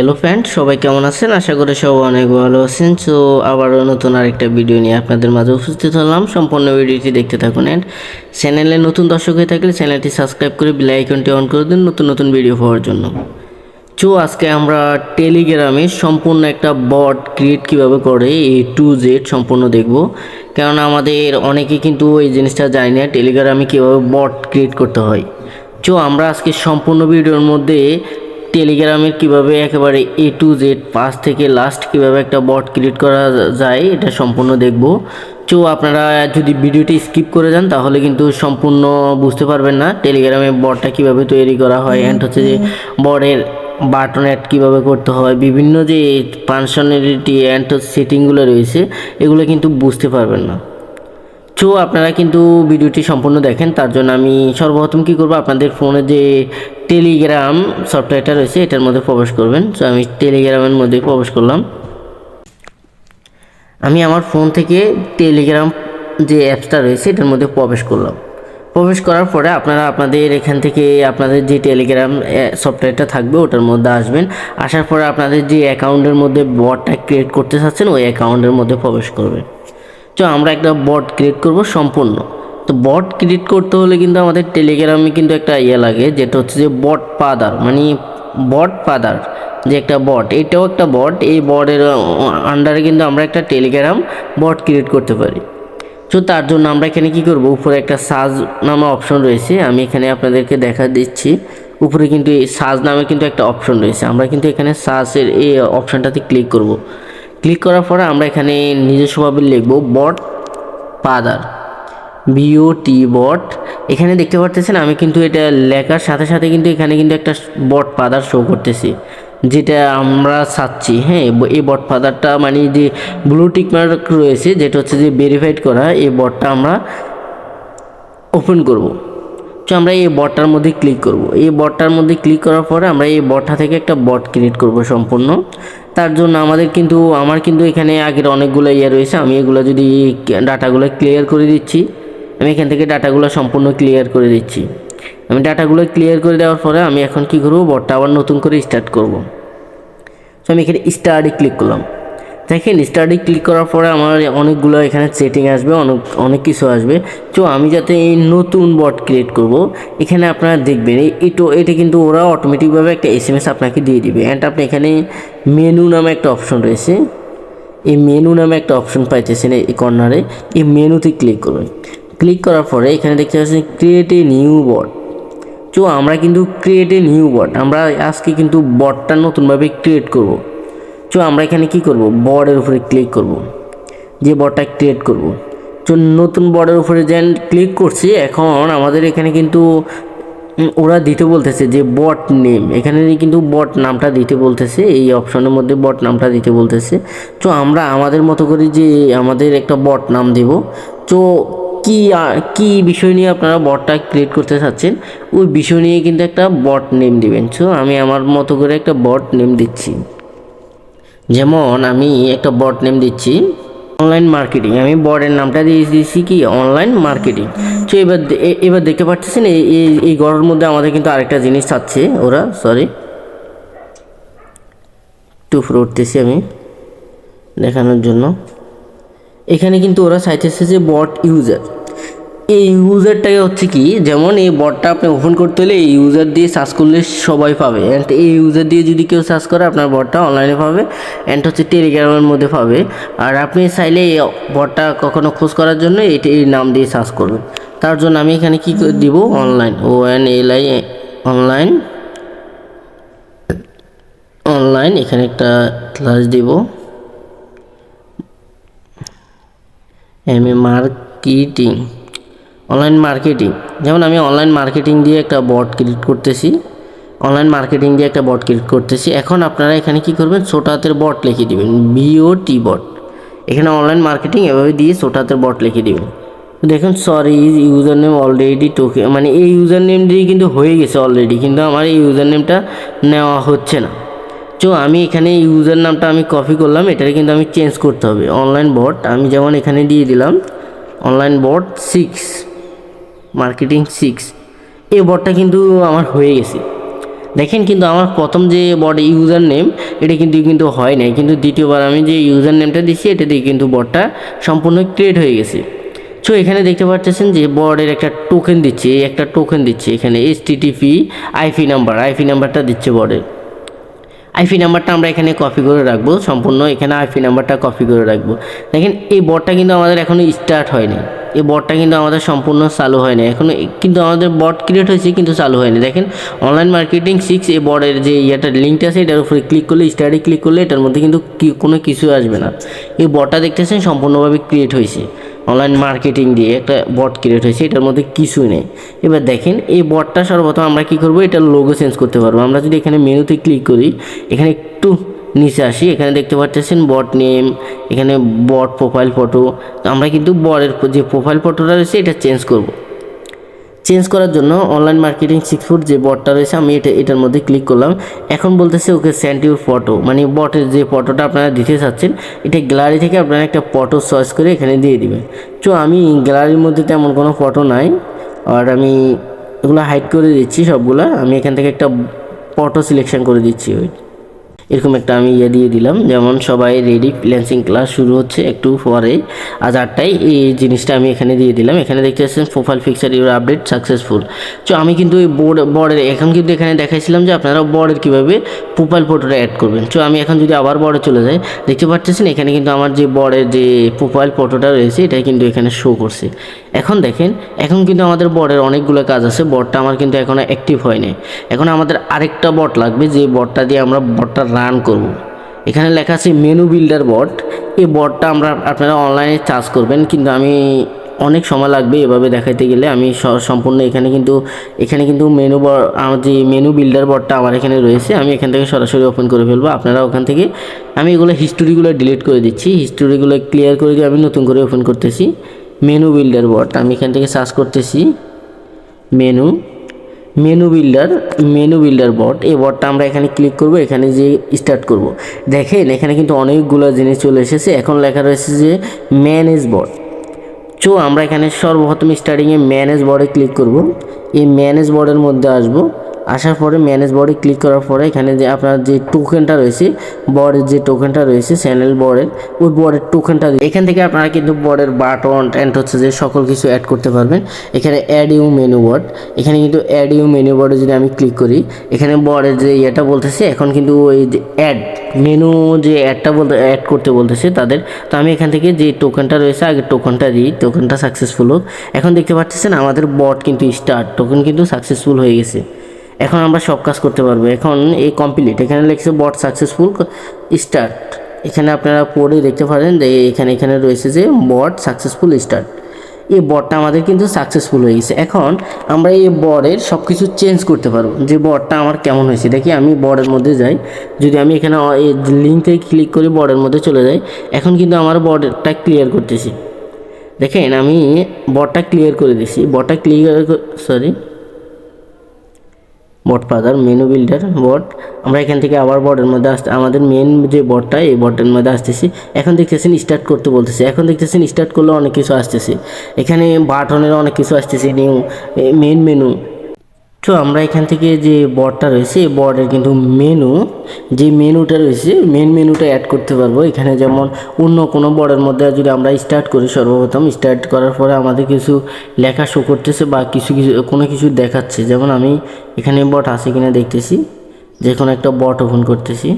Hello friend সবাই কেমন আছেন? আশা করি সবাই অনেক ভালো আছেন। সো আবারও নতুন আরেকটা ভিডিও নিয়ে আপনাদের মাঝে উপস্থিত হলাম। সম্পূর্ণ ভিডিওটি দেখতে থাকুন অ্যান্ড চ্যানেলে নতুন দর্শক হয়ে থাকলে চ্যানেলটি সাবস্ক্রাইব করে বেল আইকনটি অন করে দিন নতুন নতুন ভিডিও পাওয়ার জন্য। চো আজকে আমরা টেলিগ্রামে সম্পূর্ণ একটা বট ক্রিয়েট কীভাবে করে এ টু জেড সম্পূর্ণ দেখব। কেননা আমাদের অনেকে কিন্তু এই জিনিসটা জানি না টেলিগ্রামে কীভাবে বট ক্রিয়েট করতে হয়। চো আমরা আজকে সম্পূর্ণ ভিডিওর মধ্যে টেলিগ্রামের কীভাবে একেবারে এ টু জেড পাঁচ থেকে লাস্ট কীভাবে একটা বট ক্রিয়েট করা যায়, এটা সম্পূর্ণ দেখব। তো আপনারা যদি ভিডিওটি স্কিপ করে যান, তাহলে কিন্তু সম্পূর্ণ বুঝতে পারবেন না টেলিগ্রামে বটটা কীভাবে তৈরি করা হয় অ্যান্ড হচ্ছে যে বটের বাটন অ্যাড কীভাবে করতে হয়, বিভিন্ন যে ফাংশনালিটি অ্যান্ড সেটিংগুলো রয়েছে, এগুলো কিন্তু বুঝতে পারবেন না। তো আপনারা কিন্তু ভিডিওটি সম্পূর্ণ দেখেন, তার জন্য আমি সর্বপ্রথম কী করব, আপনাদের ফোনে যে টেলিগ্রাম সফটওয়্যারটা রয়েছে, এটার মধ্যে প্রবেশ করবেন। তো আমি টেলিগ্রামের মধ্যে প্রবেশ করলাম। আমি আমার ফোন থেকে টেলিগ্রাম যে অ্যাপসটা রয়েছে, এটার মধ্যে প্রবেশ করলাম। প্রবেশ করার পরে আপনারা আপনাদের এখান থেকে আপনাদের যে টেলিগ্রাম সফটওয়্যারটা থাকবে, ওটার মধ্যে আসবেন। আসার পরে আপনাদের যে অ্যাকাউন্টের মধ্যে বটটা ক্রিয়েট করতে চাচ্ছেন, ওই অ্যাকাউন্টের মধ্যে প্রবেশ করবেন। তো আমরা একটা বট ক্রিয়েট করব সম্পূর্ণ। তো বট ক্রিয়েট করতে হলে কিন্তু আমাদের টেলিগ্রামে কিন্তু একটা ইয়ে লাগে, যেটা হচ্ছে যে বট পাদার মানে বট পাদার যে একটা বট এটাও একটা বট এই বটের আন্ডারে কিন্তু আমরা একটা টেলিগ্রাম বট ক্রিয়েট করতে পারি। তো তার জন্য আমরা এখানে কি করব? উপরে একটা সাজ নামে অপশন রয়েছে, আমি এখানে আপনাদেরকে দেখা দিচ্ছি। উপরে কিন্তু এই সাজ নামে কিন্তু একটা অপশন রয়েছে, আমরা কিন্তু এখানে সাজের এই অপশনটাতে ক্লিক করব। ক্লিক করার পরে আমরা এখানে নিজস্বভাবে লিখব বট পাদার বিও টি বট। এখানে দেখতে পারতেছেন আমি কিন্তু এটা লেখার সাথে সাথে কিন্তু এখানে কিন্তু একটা বট পাদার শো করতেছি, যেটা আমরা চাচ্ছি। হ্যাঁ এই বট ফাদারটা মানে যে ব্লু টিক মার্ক রয়েছে, যেটা হচ্ছে যে ভেরিফাইড করা, এই বটটা আমরা ওপেন করব। তো আমরা এই বটটার মধ্যে ক্লিক করব। এই বটটার মধ্যে ক্লিক করার পরে আমরা এই বটটা থেকে একটা বট ক্রিয়েট করব সম্পূর্ণ। তার জন্য আমাদের কিন্তু, আমার কিন্তু এখানে আগের অনেকগুলো ইয়ে রয়েছে। আমি এগুলো যদি ডাটাগুলো ক্লিয়ার করে দিচ্ছি, আমি এখান থেকে ডাটাগুলো সম্পূর্ণ ক্লিয়ার করে দিচ্ছি। আমি ডাটাগুলো ক্লিয়ার করে দেওয়ার পরে আমি এখন কি করব বটটা আবার নতুন করে স্টার্ট করব। তো আমি এখানে স্টার্টে ক্লিক করলাম। দেখেন স্টার্টে ক্লিক করার পরে আমার অনেকগুলো এখানে সেটিং আসবে, অনেক অনেক কিছু আসবে। তো আমি যাতে এই নতুন বট ক্রিয়েট করব, এখানে আপনারা দেখবেন এটো, এটা কিন্তু ওরা অটোমেটিকভাবে একটা এস এম এস আপনাকে দিয়ে দিবে। অ্যান্ড আপনি এখানে মেনু নামে একটা অপশন রয়েছে। এই মেনু নামে একটা অপশন পাইতেছেন এই কর্নারে এই মেনুতে ক্লিক করবেন। ক্লিক করার পরে এখানে দেখতে পাচ্ছেন ক্রিয়েট এ নিউ বট তো আমরা কিন্তু ক্রিয়েট এ নিউ বট আমরা আজকে কিন্তু বটটা নতুনভাবে ক্রিয়েট করব। তো আমরা এখানে কি করব? বর্ডের উপরে ক্লিক করব। যে বটটা ক্রিয়েট করব। তো নতুন বর্ডের উপরে যেন ক্লিক করছি, এখন আমাদের এখানে কিন্তু ওরা দিতে বলতেছে যে বট নেম। এখানে কিন্তু বট নামটা দিতে বলতেছে, এই অপশনের মধ্যে বট নামটা দিতে বলতেছে। তো আমরা আমাদের মতো করে যে আমাদের একটা বট নাম দেব। তো কি কি বিষয় নিয়ে আপনারা বটটা ক্রিয়েট করতে চাচ্ছেন? ওই বিষয় নিয়ে কিন্তু একটা বট নেম দিবেন। সো আমি আমার মতো করে একটা বট নেম দিচ্ছি। যেমন আমি একটা বট নেম দিচ্ছি অনলাইন মার্কেটিং আমি বর্ডের নামটা দিয়ে দিয়েছি কি? অনলাইন মার্কেটিং তো এবার এবার দেখতে পাচ্ছেন, এই এই গড়ের মধ্যে আমাদের কিন্তু আরেকটা জিনিস চাচ্ছে ওরা সরি টু উঠতেছি আমি দেখানোর জন্য। এখানে কিন্তু ওরা চাইতেছে যে বট ইউজার এই ইউজারটাকে হচ্ছে কি, যেমন এই বটটা আপনি ওপেন করতে হলে এই ইউজার দিয়ে সার্চ করলে সবাই পাবে। অ্যান্ড এই ইউজার দিয়ে যদি কেউ সার্চ করে, আপনার বটটা অনলাইনে পাবে। অ্যান্ড হচ্ছে টেলিগ্রামের মধ্যে পাবে। আর আপনি চাইলে এই বটটা কখনো খোঁজ করার জন্য এটি এই নাম দিয়ে সার্চ করবেন। তার জন্য আমি এখানে কী দিব? Online O N L I online online এখানে একটা ক্লাস দিব। M A marketing online marketing যেমন আমি অনলাইন মার্কেটিং দিয়ে একটা বট ক্রিয়েট করতেছি অনলাইন মার্কেটিং দিয়ে একটা বট ক্রিয়েট করতেছি। এখন আপনারা এখানে কি করবেন? ছোটো হাতের বট লিখে দিবেন বিও টি বট এখানে অনলাইন মার্কেটিং এভাবে দিয়ে ছোটো হাতের বট লিখে দিবেন। দেখুন সরি ইউজার নেম অলরেডি টোকে মানে এই ইউজার নেম দিয়ে কিন্তু হয়ে গেছে অলরেডি কিন্তু আমার এই ইউজার নেমটা নেওয়া হচ্ছে না। তো আমি এখানে ইউজার নামটা আমি কপি করলাম, এটাকে কিন্তু আমি চেঞ্জ করতে হবে। অনলাইন বট আমি যেমন এখানে দিয়ে দিলাম online bot six marketing six, এই বটটা কিন্তু আমার হয়ে গেছে। দেখেন কিন্তু আমার প্রথম যে বডি ইউজার নেম এটা কিন্তু কিন্তু হয় নাই। কিন্তু দ্বিতীয়বার আমি যে ইউজার নেমটা দিচ্ছি এটা দিয়ে কিন্তু বটটা সম্পূর্ণ ক্রিয়েট হয়ে গেছে। সো এখানে দেখতে পাচ্ছেন যে বর্ডের একটা টোকেন দিচ্ছে একটা টোকেন দিচ্ছে। এখানে S TTP IP number IP নাম্বারটা দিচ্ছে বর্ডের আইপি নাম্বারটা আমরা এখানে কপি করে রাখব, সম্পূর্ণ এখানে আইপি নাম্বারটা কপি করে রাখব। দেখেন, এই বটটা কিন্তু আমাদের এখনও স্টার্ট হয়নি। এই বটটা কিন্তু আমাদের সম্পূর্ণ চালু হয়নি এখনও কিন্তু আমাদের বট ক্রিয়েট হয়েছে, কিন্তু চালু হয়নি। দেখেন অনলাইন মার্কেটিং সিক্স এই বটের যে ইয়েটা লিঙ্কটা আছে, এটার উপরে ক্লিক করলে স্টাডি ক্লিক করলে, এটার মধ্যে কিন্তু কোনো কিছু আসবে না। এই বটটা দেখতেছেন, সম্পূর্ণভাবে ক্রিয়েট হয়েছে। অনলাইন মার্কেটিং দিয়ে একটা বট ক্রিয়েট হয়েছে, এটার মধ্যে কিছুই নেই। এবার দেখেন, এই বটটা সর্বপ্রথম আমরা কী করব? এটার লোগো চেঞ্জ করতে পারব। আমরা যদি এখানে মেনুতে ক্লিক করি, এখানে একটু নিচে আসি, এখানে দেখতে পাচ্ছেন বট নেম, এখানে বট প্রোফাইল ফটো তো আমরা কিন্তু বটের যে প্রোফাইল ফটোটা রয়েছে, এটা চেঞ্জ করব। চেঞ্জ করার জন্য অনলাইন মার্কেটিং সিক্স ফুট যে বটটা রয়েছে, আমি এটা এটার মধ্যে ক্লিক করলাম। এখন বলতেছে, ওকে সেন্ড ইউর ফটো মানে বটের যে ফটোটা আপনারা দিতে চাচ্ছেন, এটা গ্যালারি থেকে আপনারা একটা ফটো চয়েস করে এখানে দিয়ে দিবেন। তো আমি গ্যালারির মধ্যে তেমন কোনো ফটো নাই, আর আমি এগুলো হাইড করে দিচ্ছি সবগুলা। আমি এখান থেকে একটা ফটো সিলেকশন করে দিচ্ছি, ওই। এরকম একটা আমি ইয়ে দিয়ে দিলাম। যেমন সবাই রেডি ফ্রিল্যান্সিং ক্লাস শুরু হচ্ছে একটু পরে। আজ আটটায় এই জিনিসটা আমি এখানে দিয়ে দিলাম। এখানে দেখতে পাচ্ছেন profile picture your update successful তো আমি কিন্তু এই বোর্ড বর্ডের এখন কিন্তু এখানে দেখাইছিলাম যে আপনারা বর্ডের কীভাবে প্রোফাইল ফটোটা অ্যাড করবেন। তো আমি এখন যদি আবার বর্ডে চলে যাই, দেখতে পাচ্ছেন এখানে কিন্তু আমার যে বর্ডের যে প্রোফাইল ফটোটা রয়েছে এটা কিন্তু এখানে শো করছে। এখন দেখেন, এখন কিন্তু আমাদের বর্ডের অনেকগুলো কাজ আছে বটটা আমার কিন্তু এখনও অ্যাক্টিভ হয়নি এখন আমাদের আরেকটা বট লাগবে, যে বটটা দিয়ে আমরা বটটা রান করব। এখানে লেখা আছে মেনু বিল্ডার বট, এই বটটা আমরা আপনারা অনলাইনে চার্জ করবেন, কিন্তু আমি অনেক সময় লাগবে এভাবে দেখাইতে গেলে, আমি সম্পূর্ণ এখানে কিন্তু এখানে কিন্তু মেনু আমার যে মেনু বিল্ডার বটটা আমার এখানে রয়েছে, আমি এখান থেকে সরাসরি ওপেন করে ফেলব, আপনারা ওখান থেকে, আমি এগুলো হিস্টোরিগুলো ডিলিট করে দিচ্ছি হিস্টোরিগুলো ক্লিয়ার করে দিয়ে আমি নতুন করে ওপেন করতেছি মেনু বিল্ডার বট আমি এখান থেকে সার্চ করতেছি। Menu menu builder menu builder bot এই বটটা আমরা এখানে ক্লিক করব, এখানে যে স্টার্ট করব। দেখেন, এখানে কিন্তু অনেকগুলো জিনিস চলে এসেছে। এখন লেখা রয়েছে যে ম্যানেজ বট চো, আমরা এখানে সর্বপ্রথম স্টার্টিংয়ে ম্যানেজ বোর্ডে ক্লিক করব। এই ম্যানেজ বোর্ডের মধ্যে আসব। আসার পরে ম্যানেজ বোর্ডে ক্লিক করার পরে এখানে যে আপনার যে টোকেনটা রয়েছে বোর্ডের যে টোকেনটা রয়েছে চ্যানেল বোর্ডের ওই বোর্ডের টোকেনটা এখান থেকে আপনারা কিন্তু বোর্ডের বাটন অ্যান্ড হচ্ছে যে সকল কিছু অ্যাড করতে পারবেন। এখানে অ্যাড ইউ মেনু বোর্ড এখানে কিন্তু অ্যাড ইউ মেনু বোর্ডে যদি আমি ক্লিক করি, এখানে বোর্ডের যে ইয়েটা বলতেছে, এখন কিন্তু ওই যে অ্যাড মেনু যে অ্যাডটা বলতে অ্যাড করতে বলতেছে তাদের, তো আমি এখান থেকে যে টোকেনটা রয়েছে আগে টোকেনটা দিই টোকেনটা সাকসেসফুল হোক। এখন দেখতে পাচ্ছেন আমাদের বট কিন্তু স্টার্ট টোকেন কিন্তু সাকসেসফুল হয়ে গেছে। এখন আমরা সব কাজ করতে পারব। এখন এই কমপ্লিট এখানে লিখছে বট সাকসেসফুল স্টার্ট এখানে আপনারা পড়ে দেখতে পারেন যে এখানে এখানে রয়েছে যে বট সাকসেসফুল স্টার্ট এই বটটা আমাদের কিন্তু সাকসেসফুল হয়ে গেছে। এখন আমরা এই বর্ডের সব কিছু চেঞ্জ করতে পারব। যে বর্ডটা আমার কেমন হয়েছে। দেখি আমি বর্ডের মধ্যে যাই। যদি আমি এখানে এই লিঙ্কে ক্লিক করি বর্ডের মধ্যে চলে যাই। এখন কিন্তু আমার বর্ডটা ক্লিয়ার করতেছি। দেখেন আমি বটটা ক্লিয়ার করে দিছি। বটটা clear sorry bot father menu builder bot আমরা এখান থেকে আবার বটের মধ্যে আসতে আমাদের মেন যে বটটা এই বটের মধ্যে আসতেছি। এখন দেখতেছেন স্টার্ট করতে বলতেছে। এখন দেখতেছেন স্টার্ট করলে অনেক কিছু আসতেছে। এখানে বাটনের অনেক কিছু আসতেছে নিউ মেন মেনু তো আমরা এখান থেকে যে বর্ডটা রয়েছে, এই বর্ডের কিন্তু মেনু যে মেনুটা রয়েছে মেন মেনুটা অ্যাড করতে পারব। এখানে যেমন অন্য কোনো বর্ডের মধ্যে যদি আমরা স্টার্ট করি সর্বপ্রথম স্টার্ট করার পরে আমাদের কিছু লেখা শো করতেছে বা কিছু কিছু, কোনো কিছু দেখাচ্ছে। যেমন আমি এখানে বট আছে কিনা দেখতেছি যে কোনো একটা বট ওপেন করতেছি।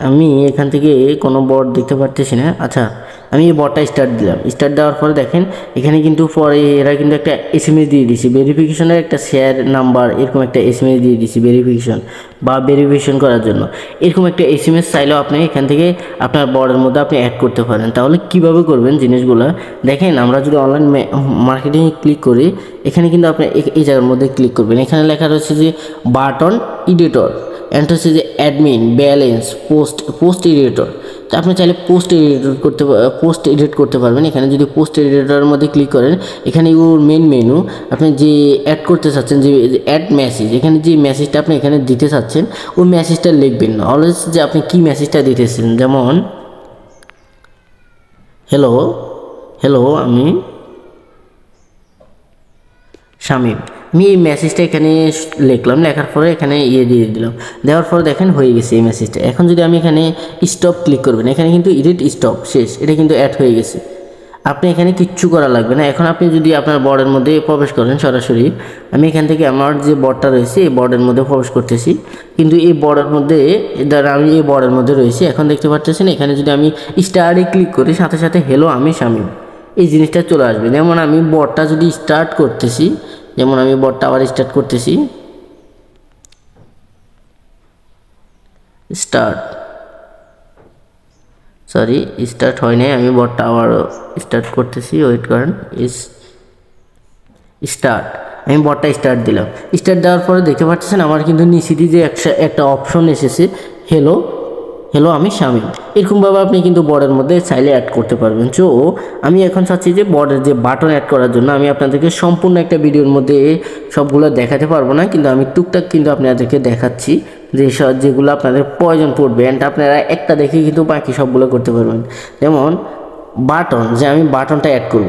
আমি এখান থেকে কোনো বট দেখতে পারতেছি না। আচ্ছা আমি এই বটটা স্টার্ট দিলাম। স্টার্ট দেওয়ার পরে দেখেন, এখানে কিন্তু পরে এরা কিন্তু একটা এস এম এস দিয়ে দিছি ভেরিফিকেশনের একটা শেয়ার নাম্বার এরকম একটা এস এম এস দিয়ে দিছি ভেরিফিকেশন বা ভেরিফিকেশন করার জন্য। এরকম একটা এস এম এস চাইলেও আপনি এখান থেকে আপনার বর্ডের মধ্যে আপনি অ্যাড করতে পারেন। তাহলে কীভাবে করবেন জিনিসগুলো? দেখেন, আমরা যদি অনলাইন মার্কেটিংয়ে ক্লিক করি, এখানে কিন্তু আপনি এই জায়গার মধ্যে ক্লিক করবেন। এখানে লেখা রয়েছে যে বাটন এডিটর অ্যান্ড হচ্ছে যে admin balance post post editor তো আপনি চাইলে পোস্ট এডিট করতে পোস্ট এডিট করতে পারবেন। এখানে যদি পোস্ট এডিটরের মধ্যে ক্লিক করেন, এখানে ইউর মেন মেনু আপনি যে অ্যাড করতে চাচ্ছেন, যে অ্যাড মেসেজ এখানে যে মেসেজটা আপনি এখানে দিতে চাচ্ছেন, ওই মেসেজটা লিখবেন অলওয়েজ যে আপনি কী মেসেজটা দিতেছেন, যেমন হ্যালো হ্যালো আমি শামিম। আমি এই মেসেজটা এখানে লিখলাম, লেখার পরে এখানে ইয়ে দিয়ে দিলাম। দেওয়ার পরে দেখেন হয়ে গেছে এই মেসেজটা এখন যদি আমি এখানে স্টপ ক্লিক করবেন, এখানে কিন্তু এডিট স্টপ শেষ। এটা কিন্তু অ্যাড হয়ে গেছে। আপনি এখানে কিচ্ছু করা লাগবে না। এখন আপনি যদি আপনার বর্ডের মধ্যে প্রবেশ করেন সরাসরি, আমি এখান থেকে আমার যে বর্ডটা রয়েছে, এই বর্ডের মধ্যে প্রবেশ করতেছি। কিন্তু এই বর্ডের মধ্যে দ্বারা আমি এই বর্ডের মধ্যে রয়েছি, এখন দেখতে পাচ্ছেন এখানে যদি আমি স্টার্টে ক্লিক করি, সাথে সাথে হেলো আমি শামিম এই জিনিসটা চলে আসবে। যেমন আমি বটটা যদি স্টার্ট করতেছি যেমন আমি বটটা আবার স্টার্ট করতেছি। স্টার্ট সরি স্টার্ট হয় নাই, আমি বটটা আবার স্টার্ট করতেছি ওয়েট করেন ইস স্টার্ট আমি বটটা স্টার্ট দিলাম। স্টার্ট দেওয়ার পরে দেখতে পাচ্ছেন, আমার কিন্তু নিচে যে একটা- একটা অপশন এসেছে। হেলো হ্যালো আমি শামিম। এরকমভাবে আপনি কিন্তু বর্ডের মধ্যে চাইলে অ্যাড করতে পারবেন। সো আমি এখন চাচ্ছি যে বর্ডের যে বাটন অ্যাড করার জন্য আমি আপনাদেরকে সম্পূর্ণ একটা ভিডিওর মধ্যে সবগুলো দেখাতে পারব না, কিন্তু আমি টুকটাক কিন্তু আপনাদেরকে দেখাচ্ছি যে সব যেগুলো আপনাদের প্রয়োজন পড়বে। অ্যান্ড আপনারা একটা দেখে কিন্তু বাকি সবগুলো করতে পারবেন। যেমন বাটন যে আমি বাটনটা অ্যাড করব।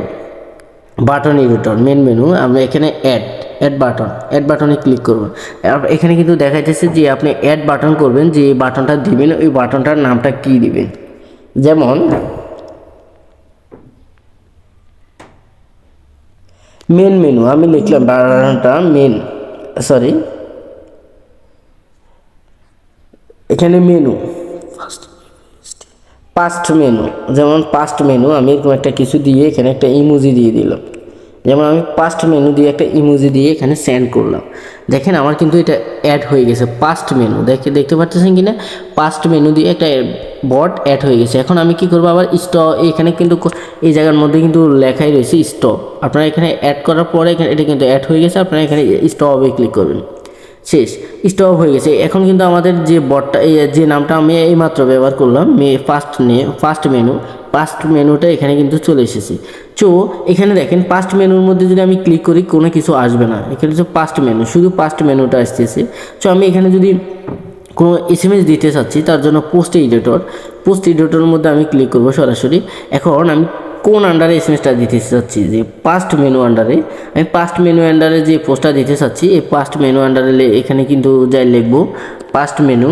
বাটন এডিটর মেন মেনু আমরা এখানে অ্যাড অ্যাড বাটন অ্যাড বাটনে ক্লিক করবেন এখানে কিন্তু দেখা যাচ্ছে যে আপনি অ্যাড বাটন করবেন, যে বাটনটা দিবেন, ওই বাটনটার নামটা কি দিবেন? যেমন মেন মেনু আমি লিখলাম বাটনটা মেন সরি এখানে মেনু পাস্ট মেনু যেমন পাস্ট মেনু আমি এরকম একটা কিছু দিয়ে এখানে একটা ইমোজি দিয়ে দিলাম। যেমন আমি পাস্ট মেনু দিয়ে একটা ইমোজি দিয়ে এখানে সেন্ড করলাম। দেখেন আমার কিন্তু এটা অ্যাড হয়ে গেছে পাস্ট মেনু দেখে, দেখতে পাচ্ছেন কি না পাস্ট মেনু দিয়ে একটা বট অ্যাড হয়ে গেছে। এখন আমি কি করব? আবার স্টপ এখানে কিন্তু এই জায়গার মধ্যে কিন্তু লেখাই রয়েছে স্টপ আপনারা এখানে অ্যাড করার পরে এখানে এটা কিন্তু অ্যাড হয়ে গেছে। আপনারা এখানে স্টপে ক্লিক করবেন। শেষ স্টপ হয়ে গেছে। এখন কিন্তু আমাদের যে বটটা যে নামটা আমি এইমাত্র ব্যবহার করলাম মে ফার্স্ট নে ফার্স্ট মেনু ফার্স্ট মেনুটা এখানে কিন্তু চলে এসেছে। তো এখানে দেখেন ফার্স্ট মেনুর মধ্যে যদি আমি ক্লিক করি, কোনো কিছু আসবে না। এখানে হচ্ছে ফার্স্ট মেনু শুধু ফার্স্ট মেনুটা আসতেছে। তো আমি এখানে যদি কোনো এস এম এস দিতে চাচ্ছি, তার জন্য পোস্ট এডিটর পোস্ট এডিটরের মধ্যে আমি ক্লিক করব সরাসরি। এখন আমি কোন আন্ডারে এম দিতে চাচ্ছি? যে পাস্ট মেনু আন্ডারে আমি পাস্ট মেনু আন্ডারে যে পোস্টটা দিতে চাচ্ছি, এই পাস্ট মেনু আন্ডারে এখানে কিন্তু যাই লিখব পাস্ট মেনু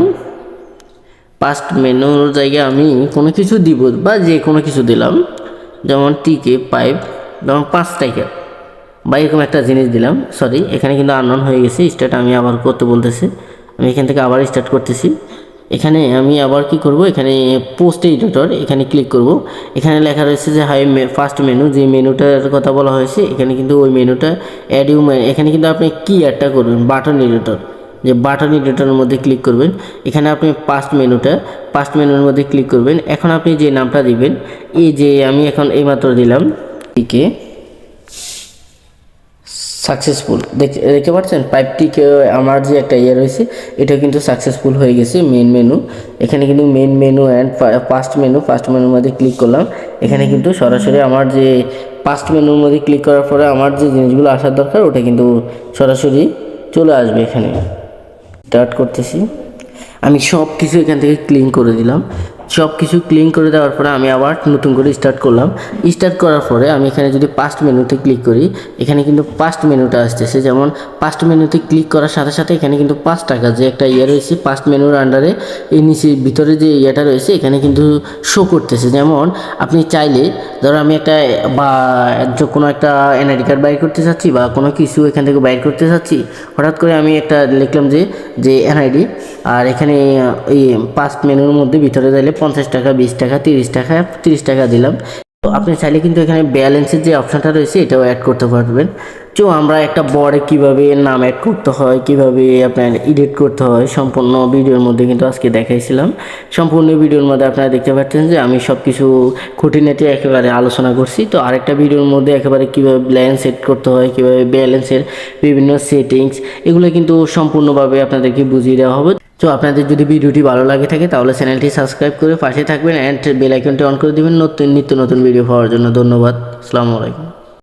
পাস্ট মেনুর জায়গায় আমি কোনো কিছু দিব বা যে কোনো কিছু দিলাম, যেমন টিকে পাইপ যেমন পাঁচ টাকা বা এরকম একটা জিনিস দিলাম সরি এখানে কিন্তু আনন হয়ে গেছে স্টার্ট আমি আবার করতে বলতেছি, আমি এখান থেকে আবার স্টার্ট করতেছি। এখানে আমি আবার কি করব? এখানে পোস্ট এডিটর এখানে ক্লিক করব। এখানে লেখা রয়েছে যে হাই ফার্স্ট মেনু যে মেনুটার কথা বলা হয়েছে, এখানে কিন্তু ওই মেনুটা অ্যাড ইউ এখানে কিন্তু আপনি কি অ্যাডটা করবেন? বাটন এডিটর যে বাটন এডিটরের মধ্যে ক্লিক করবেন। এখানে আপনি পাস্ট মেনুটা পাস্ট মেনুর মধ্যে ক্লিক করবেন। এখন আপনি যে নামটা দিবেন, এই যে আমি এখন এইমাত্র দিলাম টিকে সাকসেসফুল দেখতে পাচ্ছেন? পাইপটিকে আমার যে একটা ইয়ে রয়েছে এটা কিন্তু সাকসেসফুল হয়ে গেছে মেন মেনু এখানে কিন্তু main menu and first menu first মেনুর মধ্যে ক্লিক করলাম। এখানে কিন্তু সরাসরি আমার যে ফার্স্ট মেনুর মধ্যে ক্লিক করার পরে আমার যে জিনিসগুলো আসার দরকার ওটা কিন্তু সরাসরি চলে আসবে এখানে। স্টার্ট করতেছি। আমি সব কিছু এখান থেকে ক্লিন করে দিলাম। সব কিছু ক্লিন করে দেওয়ার পরে আমি আবার নতুন করে স্টার্ট করলাম। স্টার্ট করার পরে আমি এখানে যদি পাস্ট মেনুতে ক্লিক করি, এখানে কিন্তু পাস্ট মেনুটা আসতেছে। যেমন পাস্ট মেনুতে ক্লিক করার সাথে সাথে এখানে কিন্তু পাঁচ টাকা যে একটা ইয়ে রয়েছে পাস্ট মেনুর আন্ডারে এই নিচে ভিতরে যে ইয়েটা রয়েছে, এখানে কিন্তু শো করতেছে। যেমন আপনি চাইলে, ধরো আমি একটা, বা কোনো একটা এনআইডি কার্ড বাইর করতে চাচ্ছি বা কোনো কিছু এখান থেকে বাইর করতে চাচ্ছি, হঠাৎ করে আমি একটা লিখলাম যে যে এনআইডি আর এখানে এই পাস্ট মেনুর মধ্যে ভিতরে যাইলে পঞ্চাশ টাকা, বিশ টাকা, তিরিশ টাকা তিরিশ টাকা দিলাম। তো আপনি চাইলে কিন্তু এখানে ব্যালেন্সের যে অপশনটা রয়েছে, এটাও অ্যাড করতে পারবেন। তো আমরা একটা বড়ে কীভাবে নাম অ্যাড করতে হয়, কীভাবে আপনার এডিট করতে হয়, সম্পূর্ণ ভিডিওর মধ্যে কিন্তু আজকে দেখাইছিলাম। সম্পূর্ণ ভিডিওর মধ্যে আপনারা দেখতে পাচ্ছেন যে আমি সব কিছু খুঁটিনাটি একেবারে আলোচনা করছি। তো আরেকটা ভিডিওর মধ্যে একেবারে কীভাবে ব্যালেন্স সেট করতে হয়, কীভাবে ব্যালেন্সের বিভিন্ন সেটিংস এগুলো কিন্তু সম্পূর্ণভাবে আপনাদেরকে বুঝিয়ে দেওয়া হবে। তো আপনাদের যদি ভিডিওটি ভালো লাগে থাকে, তাহলে চ্যানেলটি সাবস্ক্রাইব করে পাশে থাকবেন অ্যান্ড বেল আইকনটি অন করে দেবেন। নতুন, নিত্য নতুন ভিডিও পাওয়ার জন্য ধন্যবাদ। আসসালামু আলাইকুম।